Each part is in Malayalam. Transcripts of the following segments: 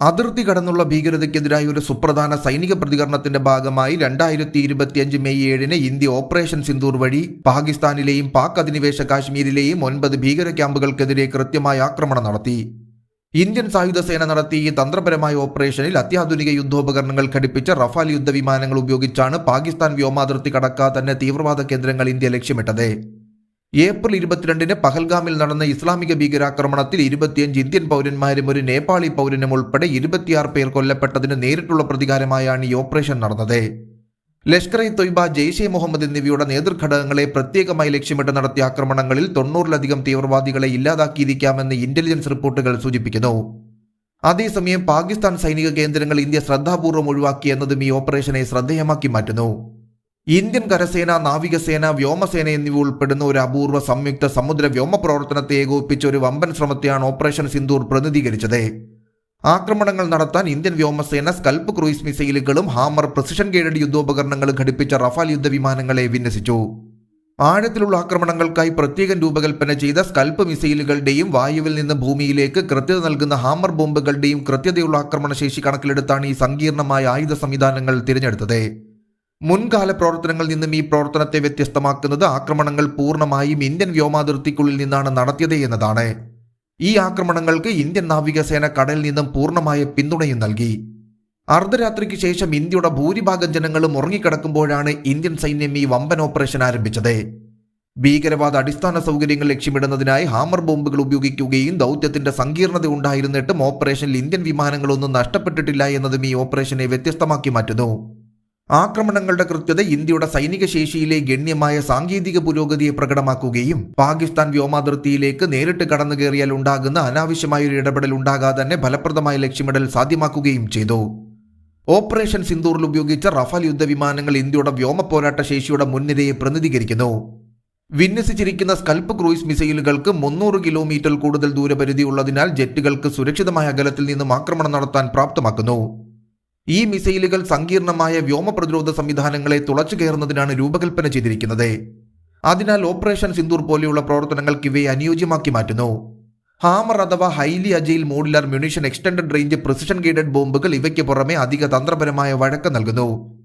അതിർത്തി കടന്നുള്ള ഭീകരതയ്ക്കെതിരായ ഒരു സുപ്രധാന സൈനിക പ്രതികരണത്തിന്റെ ഭാഗമായി രണ്ടായിരത്തി ഇരുപത്തിയഞ്ച് മെയ് ഏഴിന് ഇന്ത്യ ഓപ്പറേഷൻ സിന്ദൂർ വഴി പാകിസ്ഥാനിലെയും പാക് അധിനിവേശ കാശ്മീരിലെയും ഒൻപത് ഭീകര ക്യാമ്പുകൾക്കെതിരെ കൃത്യമായ ആക്രമണം നടത്തി. ഇന്ത്യൻ സായുധ സേന നടത്തിയ ഈ തന്ത്രപരമായ ഓപ്പറേഷനിൽ അത്യാധുനിക യുദ്ധോപകരണങ്ങൾ ഘടിപ്പിച്ച റഫാൽ യുദ്ധവിമാനങ്ങൾ ഉപയോഗിച്ചാണ് പാകിസ്ഥാൻ വ്യോമാതിർത്തി കടക്കാതെ തന്നെ തീവ്രവാദ കേന്ദ്രങ്ങൾ ഇന്ത്യ ലക്ഷ്യമിട്ടത്. ഏപ്രിൽ ഇരുപത്തിരണ്ടിന് പഹൽഗാമിൽ നടന്ന ഇസ്ലാമിക ഭീകരാക്രമണത്തിൽ ഇരുപത്തിയഞ്ച് ഇന്ത്യൻ പൗരന്മാരും ഒരു നേപ്പാളി പൗരനും ഉൾപ്പെടെ ഇരുപത്തിയാറ് പേർ കൊല്ലപ്പെട്ടതിന് നേരിട്ടുള്ള പ്രതികാരമായാണ് ഈ ഓപ്പറേഷൻ നടന്നത്. ലഷ്കർ ഇ തൊയ്ബ ജെയ്ഷെ മുഹമ്മദ് എന്നിവയുടെ നേതൃഘടകങ്ങളെ പ്രത്യേകമായി ലക്ഷ്യമിട്ട് നടത്തിയ ആക്രമണങ്ങളിൽ തൊണ്ണൂറിലധികം തീവ്രവാദികളെ ഇല്ലാതാക്കിയിരിക്കാമെന്ന് ഇന്റലിജൻസ് റിപ്പോർട്ടുകൾ സൂചിപ്പിക്കുന്നു. അതേസമയം പാകിസ്ഥാൻ സൈനിക കേന്ദ്രങ്ങൾ ഇന്ത്യ ശ്രദ്ധാപൂർവം ഒഴിവാക്കി എന്നതും ഈ ഓപ്പറേഷനെ ശ്രദ്ധേയമാക്കി മാറ്റുന്നു. ഇന്ത്യൻ കരസേന നാവികസേന വ്യോമസേന എന്നിവ ഉൾപ്പെടുന്ന ഒരു അപൂർവ സംയുക്ത സമുദ്ര വ്യോമ പ്രവർത്തനത്തെ ഏകോപിപ്പിച്ച ഒരു വമ്പൻ ശ്രമത്തെയാണ് ഓപ്പറേഷൻ സിന്ദൂർ പ്രതിനിധീകരിച്ചത്. ആക്രമണങ്ങൾ നടത്താൻ ഇന്ത്യൻ വ്യോമസേന സ്കൽപ്പ് ക്രൂയിസ് മിസൈലുകളും ഹാമർ പ്രസിഷൻ ഗൈഡഡ് യുദ്ധോപകരണങ്ങളും ഘടിപ്പിച്ച റഫാൽ യുദ്ധവിമാനങ്ങളെ വിന്യസിച്ചു. ആഴത്തിലുള്ള ആക്രമണങ്ങൾക്കായി പ്രത്യേകം രൂപകൽപ്പന ചെയ്ത സ്കൽപ്പ് മിസൈലുകളുടെയും വായുവിൽ നിന്ന് ഭൂമിയിലേക്ക് കൃത്യത നൽകുന്ന ഹാമർ ബോംബുകളുടെയും കൃത്യതയുള്ള ആക്രമണശേഷി കണക്കിലെടുത്താണ് ഈ സങ്കീർണമായ ആയുധ സംവിധാനങ്ങൾ തിരഞ്ഞെടുത്തത്. മുൻകാല പ്രവർത്തനങ്ങളിൽ നിന്നും ഈ പ്രവർത്തനത്തെ വ്യത്യസ്തമാക്കുന്നത് ആക്രമണങ്ങൾ പൂർണമായും ഇന്ത്യൻ വ്യോമാതിർത്തിക്കുള്ളിൽ നിന്നാണ് നടത്തിയത് എന്നതാണ്. ഈ ആക്രമണങ്ങൾക്ക് ഇന്ത്യൻ നാവികസേന കടലിൽ നിന്നും പൂർണമായ പിന്തുണയും നൽകി. അർദ്ധരാത്രിക്ക് ശേഷം ഇന്ത്യയുടെ ഭൂരിഭാഗം ജനങ്ങളും ഉറങ്ങിക്കിടക്കുമ്പോഴാണ് ഇന്ത്യൻ സൈന്യം ഈ വമ്പൻ ഓപ്പറേഷൻ ആരംഭിച്ചത്. ഭീകരവാദ അടിസ്ഥാന സൗകര്യങ്ങൾ ലക്ഷ്യമിടുന്നതിനായി ഹാമർ ബോംബുകൾ ഉപയോഗിക്കുകയും ദൗത്യത്തിന്റെ സങ്കീർണത ഉണ്ടായിരുന്നിട്ടും ഓപ്പറേഷനിൽ ഇന്ത്യൻ വിമാനങ്ങളൊന്നും നഷ്ടപ്പെട്ടിട്ടില്ല എന്നതും ഈ ഓപ്പറേഷനെ വ്യത്യസ്തമാക്കി മാറ്റുന്നു. ആക്രമണങ്ങളുടെ കൃത്യത ഇന്ത്യയുടെ സൈനിക ശേഷിയിലെ ഗണ്യമായ സാങ്കേതിക പുരോഗതിയെ പ്രകടമാക്കുകയും പാകിസ്ഥാൻ വ്യോമാതിർത്തിയിലേക്ക് നേരിട്ട് കടന്നു കയറിയാൽ ഉണ്ടാകുന്ന അനാവശ്യമായ ഒരു ഇടപെടൽ ഉണ്ടാകാതെ തന്നെ ഫലപ്രദമായ ലക്ഷ്യമിടൽ സാധ്യമാക്കുകയും ചെയ്തു. ഓപ്പറേഷൻ സിന്ദൂറിൽ ഉപയോഗിച്ച റഫാൽ യുദ്ധവിമാനങ്ങൾ ഇന്ത്യയുടെ വ്യോമ പോരാട്ട ശേഷിയുടെ മുൻനിരയെ പ്രതിനിധീകരിക്കുന്നു. വിന്യസിച്ചിരിക്കുന്ന സ്കൽപ്പ് ക്രൂയിസ് മിസൈലുകൾക്ക് മുന്നൂറ് കിലോമീറ്റർ കൂടുതൽ ദൂരപരിധി ഉള്ളതിനാൽ ജെറ്റുകൾക്ക് സുരക്ഷിതമായ അകലത്തിൽ നിന്നും ആക്രമണം നടത്താൻ പ്രാപ്തമാക്കുന്നു. ഈ മിസൈലുകൾ സങ്കീർണമായ വ്യോമ പ്രതിരോധ സംവിധാനങ്ങളെ തുളച്ചു കയറുന്നതിനാണ് രൂപകൽപ്പന ചെയ്തിരിക്കുന്നത്. അതിനാൽ ഓപ്പറേഷൻ സിന്ദൂർ പോലെയുള്ള പ്രവർത്തനങ്ങൾക്ക് ഇവയെ അനുയോജ്യമാക്കി മാറ്റുന്നു. ഹാമർ അഥവാ highly agile modular munition extended range precision guided ബോംബുകൾ ഇവയ്ക്ക് പുറമെ അധിക തന്ത്രപരമായ വഴക്കം നൽകുന്നു.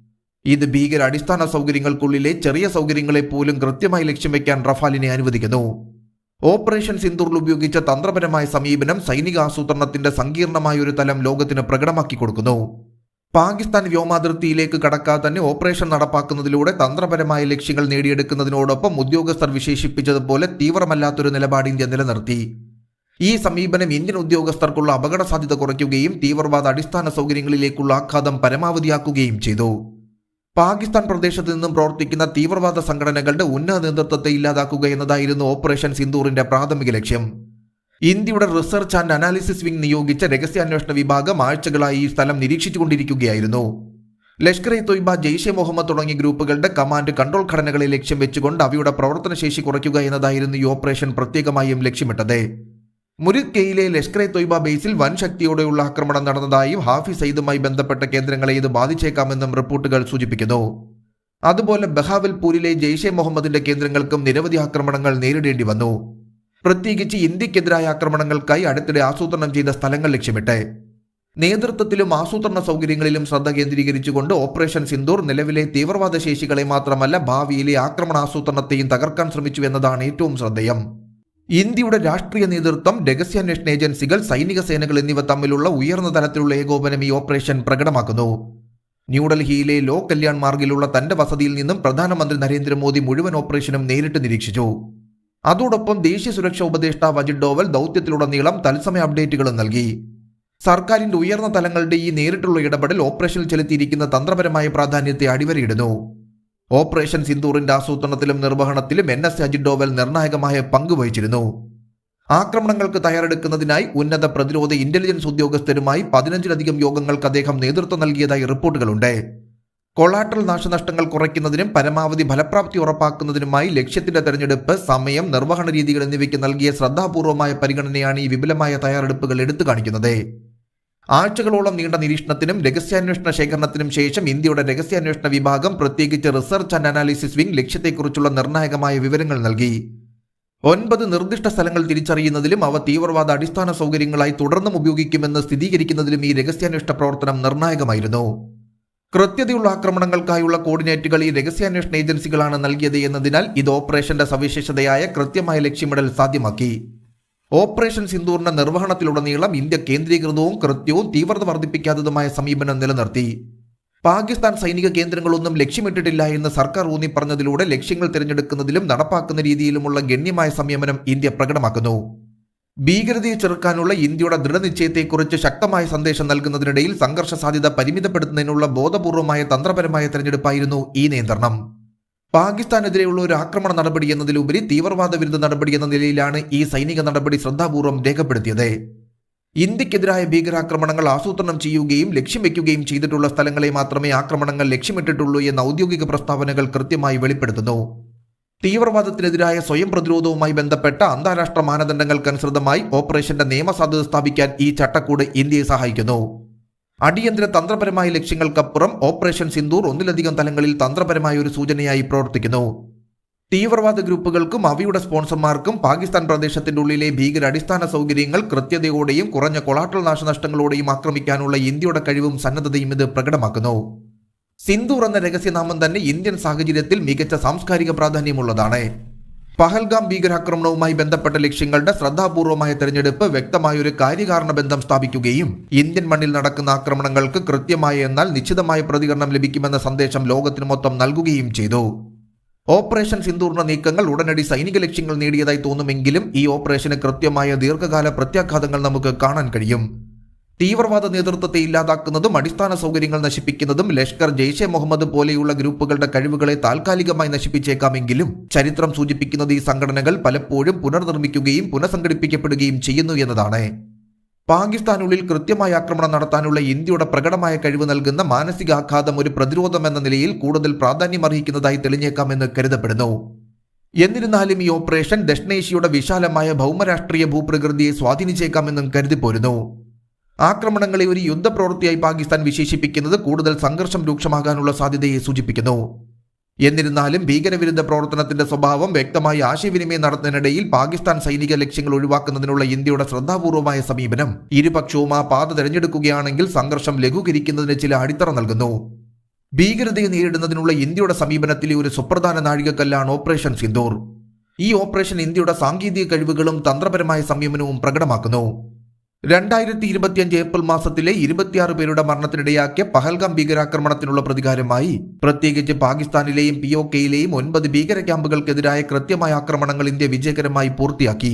ഇത് ഭീകര അടിസ്ഥാന സൗകര്യങ്ങൾക്കുള്ളിലെ ചെറിയ സൗകര്യങ്ങളെ പോലും കൃത്യമായി ലക്ഷ്യം വയ്ക്കാൻ റഫാലിനെ അനുവദിക്കുന്നു. ഓപ്പറേഷൻ സിന്ദൂറിൽ ഉപയോഗിച്ച തന്ത്രപരമായ സമീപനം സൈനിക ആസൂത്രണത്തിന്റെ സങ്കീർണമായ ഒരു തലം ലോകത്തിന് പ്രകടമാക്കി കൊടുക്കുന്നു. പാകിസ്ഥാൻ വ്യോമാതിർത്തിയിലേക്ക് കടക്കാതെ തന്നെ ഓപ്പറേഷൻ നടപ്പാക്കുന്നതിലൂടെ തന്ത്രപരമായ ലക്ഷ്യങ്ങൾ നേടിയെടുക്കുന്നതിനോടൊപ്പം ഉദ്യോഗസ്ഥർ വിശേഷിപ്പിച്ചതുപോലെ തീവ്രമല്ലാത്തൊരു നിലപാട് ഇന്ത്യ നിലനിർത്തി. ഈ സമീപനം ഇന്ത്യൻ ഉദ്യോഗസ്ഥർക്കുള്ള അപകട സാധ്യത കുറയ്ക്കുകയും തീവ്രവാദ അടിസ്ഥാന സൗകര്യങ്ങളിലേക്കുള്ള ആഘാതം പരമാവധിയാക്കുകയും ചെയ്തു. പാകിസ്ഥാൻ പ്രദേശത്ത് നിന്നും പ്രവർത്തിക്കുന്ന തീവ്രവാദ സംഘടനകളുടെ ഉന്നത നേതൃത്വത്തെ ഇല്ലാതാക്കുക എന്നതായിരുന്നു ഓപ്പറേഷൻ സിന്ദൂറിന്റെ പ്രാഥമിക ലക്ഷ്യം. ഇന്ത്യയുടെ റിസർച്ച് ആൻഡ് അനാലിസിസ് വിംഗ് നിയോഗിച്ച രഹസ്യാന്വേഷണ വിഭാഗം ആഴ്ചകളായി ഈ സ്ഥലം നിരീക്ഷിച്ചുകൊണ്ടിരിക്കുകയായിരുന്നു. ലഷ്കർ ഇ തൊയ്ബ ജെയ്ഷെ മുഹമ്മദ് തുടങ്ങിയ ഗ്രൂപ്പുകളുടെ കമാൻഡ് കൺട്രോൾ ഘടനകളെ ലക്ഷ്യം വെച്ചുകൊണ്ട് അവയുടെ പ്രവർത്തനശേഷി കുറയ്ക്കുക എന്നതായിരുന്നു ഈ ഓപ്പറേഷൻ പ്രത്യേകമായും ലക്ഷ്യമിട്ടത്. മുരിക്കയിലെ ലഷ്കർ ഇ തൊയ്ബ ബേസിൽ വൻ ശക്തിയോടെയുള്ള ആക്രമണം നടന്നതായും ഹാഫി സയ്യിദുമായി ബന്ധപ്പെട്ട കേന്ദ്രങ്ങളെ ഇത് ബാധിച്ചേക്കാമെന്നും റിപ്പോർട്ടുകൾ സൂചിപ്പിക്കുന്നു. അതുപോലെ ബഹാവൽപൂരിലെ ജെയ്ഷെ മുഹമ്മദിന്റെ കേന്ദ്രങ്ങൾക്കും നിരവധി ആക്രമണങ്ങൾ നേരിടേണ്ടി വന്നു. പ്രത്യേകിച്ച് ഇന്ത്യക്കെതിരായ ആക്രമണങ്ങൾക്കായി അടുത്തിടെ ആസൂത്രണം ചെയ്ത സ്ഥലങ്ങൾ ലക്ഷ്യമിട്ട്. നേതൃത്വത്തിലും ആസൂത്രണ സൗകര്യങ്ങളിലും ശ്രദ്ധ കേന്ദ്രീകരിച്ചുകൊണ്ട് ഓപ്പറേഷൻ സിന്ദൂർ നിലവിലെ തീവ്രവാദ ശേഷികളെ മാത്രമല്ല ഭാവിയിലെ ആക്രമണ ആസൂത്രണത്തെയും തകർക്കാൻ ശ്രമിച്ചു എന്നതാണ് ഏറ്റവും ശ്രദ്ധേയം. ഇന്ത്യയുടെ രാഷ്ട്രീയ നേതൃത്വം രഹസ്യാന്വേഷണ ഏജൻസികൾ സൈനിക സേനകൾ എന്നിവ തമ്മിലുള്ള ഉയർന്ന തലത്തിലുള്ള ഏകോപനം ഈ ഓപ്പറേഷൻ പ്രകടമാക്കുന്നു. ന്യൂഡൽഹിയിലെ ലോ കല്യാൺ മാർഗിലുള്ള തന്റെ വസതിയിൽ നിന്നും പ്രധാനമന്ത്രി നരേന്ദ്രമോദി മുഴുവൻ ഓപ്പറേഷനും നേരിട്ട് നിരീക്ഷിച്ചു. അതോടൊപ്പം ദേശീയ സുരക്ഷാ ഉപദേഷ്ടാവ് അജിത് ഡോവൽ ദൗത്യത്തിലുടനീളം തത്സമയ അപ്ഡേറ്റുകളും നൽകി. സർക്കാരിന്റെ ഉയർന്ന തലങ്ങളുടെ ഈ നേരിട്ടുള്ള ഇടപെടൽ ഓപ്പറേഷനിൽ ചെലുത്തിയിരിക്കുന്ന തന്ത്രപരമായ പ്രാധാന്യത്തെ അടിവരയിടുന്നു. ഓപ്പറേഷൻ സിന്ദൂറിന്റെ ആസൂത്രണത്തിലും നിർവഹണത്തിലും എൻ എസ് അജിത് ഡോവൽ നിർണായകമായ പങ്കുവഹിച്ചിരുന്നു ആക്രമണങ്ങൾക്ക് തയ്യാറെടുക്കുന്നതിനായി ഉന്നത പ്രതിരോധ ഇന്റലിജൻസ് ഉദ്യോഗസ്ഥരുമായി പതിനഞ്ചിലധികം യോഗങ്ങൾക്ക് അദ്ദേഹം നേതൃത്വം നൽകിയതായി റിപ്പോർട്ടുകളുണ്ട്. കൊളാട്രൽ നാശനഷ്ടങ്ങൾ കുറയ്ക്കുന്നതിനും പരമാവധി ഫലപ്രാപ്തി ഉറപ്പാക്കുന്നതിനുമായി ലക്ഷ്യത്തിന്റെ തെരഞ്ഞെടുപ്പ് സമയം നിർവഹണ രീതികൾ എന്നിവയ്ക്ക് നൽകിയ ശ്രദ്ധാപൂർവമായ പരിഗണനയാണ് ഈ വിപുലമായ തയ്യാറെടുപ്പുകൾ എടുത്തു കാണിക്കുന്നത്. ആഴ്ചകളോളം നീണ്ട നിരീക്ഷണത്തിനും രഹസ്യാന്വേഷണ ശേഖരണത്തിനും ശേഷം ഇന്ത്യയുടെ രഹസ്യാന്വേഷണ വിഭാഗം പ്രത്യേകിച്ച് റിസർച്ച് ആൻഡ് അനാലിസിസ് വിംഗ് ലക്ഷ്യത്തെക്കുറിച്ചുള്ള നിർണായകമായ വിവരങ്ങൾ നൽകി. ഒൻപത് നിർദ്ദിഷ്ട സ്ഥലങ്ങൾ തിരിച്ചറിയുന്നതിലും അവ തീവ്രവാദ അടിസ്ഥാന സൗകര്യങ്ങളായി തുടർന്നും ഉപയോഗിക്കുമെന്ന് സ്ഥിരീകരിക്കുന്നതിലും ഈ രഹസ്യാന്വേഷണ പ്രവർത്തനം നിർണായകമായിരുന്നു. കൃത്യതയുള്ള ആക്രമണങ്ങൾക്കായുള്ള കോർഡിനേറ്റുകൾ ഈ രഹസ്യാന്വേഷണ ഏജൻസികളാണ് നൽകിയത് എന്നതിനാൽ ഇത് ഓപ്പറേഷന്റെ സവിശേഷതയായ കൃത്യമായ ലക്ഷ്യമിടൽ സാധ്യമാക്കി. ഓപ്പറേഷൻ സിന്ദൂറിന്റെ നിർവഹണത്തിലുടനീളം ഇന്ത്യ കേന്ദ്രീകൃതവും കൃത്യവും തീവ്രത വർദ്ധിപ്പിക്കാത്തതുമായ സമീപനം നിലനിർത്തി. പാകിസ്ഥാൻ സൈനിക കേന്ദ്രങ്ങളൊന്നും ലക്ഷ്യമിട്ടിട്ടില്ല എന്ന് സർക്കാർ ഊന്നി പറഞ്ഞതിലൂടെ ലക്ഷ്യങ്ങൾ തിരഞ്ഞെടുക്കുന്നതിലും നടപ്പാക്കുന്ന രീതിയിലുമുള്ള ഗണ്യമായ സംയമനം ഇന്ത്യ പ്രകടമാക്കുന്നു. ഭീകരതയെ ചെറുക്കാനുള്ള ഇന്ത്യയുടെ ദൃഢനിശ്ചയത്തെക്കുറിച്ച് ശക്തമായ സന്ദേശം നൽകുന്നതിനിടയിൽ സംഘർഷ സാധ്യത പരിമിതപ്പെടുത്തുന്നതിനുള്ള ബോധപൂർവമായ തന്ത്രപരമായ തെരഞ്ഞെടുപ്പായിരുന്നു ഈ നിയന്ത്രണം. പാകിസ്ഥാനെതിരെയുള്ള ഒരു ആക്രമണ നടപടി എന്നതിലുപരി തീവ്രവാദ വിരുദ്ധ നടപടി എന്ന നിലയിലാണ് ഈ സൈനിക നടപടി ശ്രദ്ധാപൂർവം രേഖപ്പെടുത്തിയത്. ഇന്ത്യക്കെതിരായ ഭീകരാക്രമണങ്ങൾ ആസൂത്രണം ചെയ്യുകയും ലക്ഷ്യം വയ്ക്കുകയും ചെയ്തിട്ടുള്ള സ്ഥലങ്ങളെ മാത്രമേ ആക്രമണങ്ങൾ ലക്ഷ്യമിട്ടിട്ടുള്ളൂ എന്ന ഔദ്യോഗിക പ്രസ്താവനകൾ കൃത്യമായി വെളിപ്പെടുത്തുന്നു. തീവ്രവാദത്തിനെതിരായ സ്വയം പ്രതിരോധവുമായി ബന്ധപ്പെട്ട അന്താരാഷ്ട്ര മാനദണ്ഡങ്ങൾക്കനുസൃതമായി ഓപ്പറേഷന്റെ നിയമസാധുത സ്ഥാപിക്കാൻ ഈ ചട്ടക്കൂട് ഇന്ത്യയെ സഹായിക്കുന്നു. അടിയന്തര തന്ത്രപരമായ ലക്ഷ്യങ്ങൾക്കപ്പുറം ഓപ്പറേഷൻ സിന്ദൂർ ഒന്നിലധികം തലങ്ങളിൽ തന്ത്രപരമായ ഒരു സൂചനയായി പ്രവർത്തിക്കുന്നു. തീവ്രവാദ ഗ്രൂപ്പുകൾക്കും അവയുടെ സ്പോൺസർമാർക്കും പാകിസ്ഥാൻ പ്രദേശത്തിന്റെ ഉള്ളിലെ ഭീകര അടിസ്ഥാന സൗകര്യങ്ങൾ കൃത്യതയോടെയും കുറഞ്ഞ കൊളാട്ടൽ നാശനഷ്ടങ്ങളോടെയും ആക്രമിക്കാനുള്ള ഇന്ത്യയുടെ കഴിവും സന്നദ്ധതയും ഇത് പ്രകടമാക്കുന്നു. സിന്ദൂർ എന്ന രഹസ്യനാമം തന്നെ ഇന്ത്യൻ സാഹചര്യത്തിൽ മികച്ച സാംസ്കാരിക പ്രാധാന്യമുള്ളതാണ്. പഹൽഗാം ഭീകരാക്രമണവുമായി ബന്ധപ്പെട്ട ലക്ഷ്യങ്ങളുടെ ശ്രദ്ധാപൂർവമായ തെരഞ്ഞെടുപ്പ് വ്യക്തമായ ഒരു കാര്യകാരണ ബന്ധം സ്ഥാപിക്കുകയും ഇന്ത്യൻ മണ്ണിൽ നടക്കുന്ന ആക്രമണങ്ങൾക്ക് കൃത്യമായ എന്നാൽ നിശ്ചിതമായ പ്രതികരണം ലഭിക്കുമെന്ന സന്ദേശം ലോകത്തിന് മൊത്തം നൽകുകയും ചെയ്തു. ഓപ്പറേഷൻ സിന്ദൂറിന്റെ നീക്കങ്ങൾ ഉടനടി സൈനിക ലക്ഷ്യങ്ങൾ നേടിയതായി തോന്നുമെങ്കിലും ഈ ഓപ്പറേഷന് കൃത്യമായ ദീർഘകാല പ്രത്യാഘാതങ്ങൾ നമുക്ക് കാണാൻ കഴിയും. തീവ്രവാദ നേതൃത്വത്തെ ഇല്ലാതാക്കുന്നതും അടിസ്ഥാന സൗകര്യങ്ങൾ നശിപ്പിക്കുന്നതും ലഷ്കർ ജെയ്ഷെ മുഹമ്മദ് പോലെയുള്ള ഗ്രൂപ്പുകളുടെ കഴിവുകളെ താൽക്കാലികമായി നശിപ്പിച്ചേക്കാമെങ്കിലും ചരിത്രം സൂചിപ്പിക്കുന്നത് ഈ സംഘടനകൾ പലപ്പോഴും പുനർനിർമ്മിക്കുകയും പുനഃസംഘടിപ്പിക്കപ്പെടുകയും ചെയ്യുന്നു എന്നതാണ്. പാകിസ്ഥാനുള്ളിൽ കൃത്യമായ ആക്രമണം നടത്താനുള്ള ഇന്ത്യയുടെ പ്രകടമായ കഴിവ് നൽകുന്ന മാനസികാഘാതം ഒരു പ്രതിരോധമെന്ന നിലയിൽ കൂടുതൽ പ്രാധാന്യമർഹിക്കുന്നതായി തെളിഞ്ഞേക്കാമെന്ന് കരുതപ്പെടുന്നു. എന്നിരുന്നാലും ഈ ഓപ്പറേഷൻ ദക്ഷിണേഷ്യയുടെ വിശാലമായ ഭൗമരാഷ്ട്രീയ ഭൂപ്രകൃതിയെ സ്വാധീനിച്ചേക്കാമെന്നും കരുതിപ്പോരുന്നു. ആക്രമണങ്ങളെ ഒരു യുദ്ധപ്രവൃത്തിയായി പാകിസ്ഥാൻ വിശേഷിപ്പിക്കുന്നത് കൂടുതൽ സംഘർഷം രൂക്ഷമാകാനുള്ള സാധ്യതയെ സൂചിപ്പിക്കുന്നു. എന്നിരുന്നാലും ഭീകരവിരുദ്ധ പ്രവർത്തനത്തിന്റെ സ്വഭാവം വ്യക്തമായി ആശയവിനിമയം നടത്തുന്നതിനിടയിൽ പാകിസ്ഥാൻ സൈനിക ലക്ഷ്യങ്ങൾ ഒഴിവാക്കുന്നതിനുള്ള ഇന്ത്യയുടെ ശ്രദ്ധാപൂർവമായ സമീപനം. ഇരുപക്ഷവും ആ പാത തിരഞ്ഞെടുക്കുകയാണെങ്കിൽ സംഘർഷം ലഘൂകരിക്കുന്നതിന് ചില അടിത്തറ നൽകുന്നു. ഭീകരതയെ നേരിടുന്നതിനുള്ള ഇന്ത്യയുടെ സമീപനത്തിലെ ഒരു സുപ്രധാന നാഴികക്കല്ലാണ് ഓപ്പറേഷൻ സിന്ദൂർ. ഈ ഓപ്പറേഷൻ ഇന്ത്യയുടെ സാങ്കേതിക കഴിവുകളും തന്ത്രപരമായ സംയമനവും പ്രകടമാക്കുന്നു. രണ്ടായിരത്തി ഇരുപത്തിയഞ്ച് ഏപ്രിൽ മാസത്തിലെ ഇരുപത്തിയാറ് പേരുടെ മരണത്തിനിടയാക്കിയ പഹൽഗാം ഭീകരാക്രമണത്തിനുള്ള പ്രതികാരമായി പ്രത്യേകിച്ച് പാകിസ്ഥാനിലെയും പി ഒ കെയിലെയും ഒൻപത് ഭീകര ക്യാമ്പുകൾക്കെതിരായ കൃത്യമായ ആക്രമണങ്ങൾ ഇന്ത്യ വിജയകരമായി പൂർത്തിയാക്കി.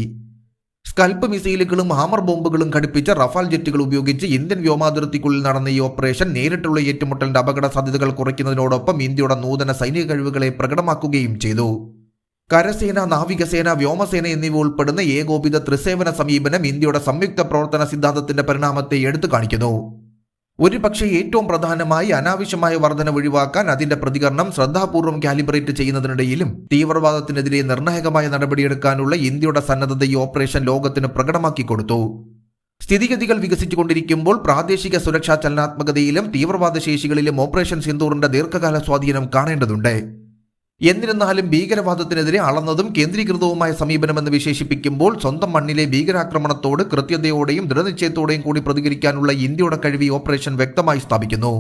സ്കൽപ്പ് മിസൈലുകളും ഹാമർ ബോംബുകളും ഘടിപ്പിച്ച റഫാൽ ജെറ്റുകൾ ഉപയോഗിച്ച് ഇന്ത്യൻ വ്യോമാതിർത്തിക്കുള്ളിൽ നടന്ന ഈ ഓപ്പറേഷൻ നേരിട്ടുള്ള ഏറ്റുമുട്ടലിന്റെ അപകട സാധ്യതകൾ കുറയ്ക്കുന്നതിനോടൊപ്പം ഇന്ത്യയുടെ നൂതന സൈനിക കഴിവുകളെ പ്രകടമാക്കുകയും ചെയ്തു. കരസേന നാവികസേന വ്യോമസേന എന്നിവ ഉൾപ്പെടുന്ന ഏകോപിത ത്രിസേവന സമീപനം ഇന്ത്യയുടെ സംയുക്ത പ്രവർത്തന സിദ്ധാന്തത്തിന്റെ പരിണാമത്തെ എടുത്തു കാണിക്കുന്നു. ഒരുപക്ഷെ ഏറ്റവും പ്രധാനമായി അനാവശ്യമായ വർധന ഒഴിവാക്കാൻ അതിന്റെ പ്രതികരണം ശ്രദ്ധാപൂർവം കാലിബ്രേറ്റ് ചെയ്യുന്നതിനിടയിലും തീവ്രവാദത്തിനെതിരെ നിർണായകമായ നടപടിയെടുക്കാനുള്ള ഇന്ത്യയുടെ സന്നദ്ധത ഈ ഓപ്പറേഷൻ ലോകത്തിന് പ്രകടമാക്കി കൊടുത്തു. സ്ഥിതിഗതികൾ വികസിച്ചുകൊണ്ടിരിക്കുമ്പോൾ പ്രാദേശിക സുരക്ഷാ ചലനാത്മകതയിലും തീവ്രവാദ ശേഷികളിലും ഓപ്പറേഷൻ സിന്ദൂറിന്റെ ദീർഘകാല സ്വാധീനം കാണേണ്ടതുണ്ട്. എന്നിരുന്നാലും ഭീകരവാദത്തിനെതിരെ അളന്നതും കേന്ദ്രീകൃതവുമായ സമീപനമെന്ന് വിശേഷിപ്പിക്കുമ്പോൾ സ്വന്തം മണ്ണിലെ ഭീകരാക്രമണത്തോട് കൃത്യതയോടെയും ദൃഢനിശ്ചയത്തോടെയും കൂടി പ്രതികരിക്കാനുള്ള ഇന്ത്യയുടെ കഴിവ് ഓപ്പറേഷൻ വ്യക്തമായി സ്ഥാപിക്കുന്നു.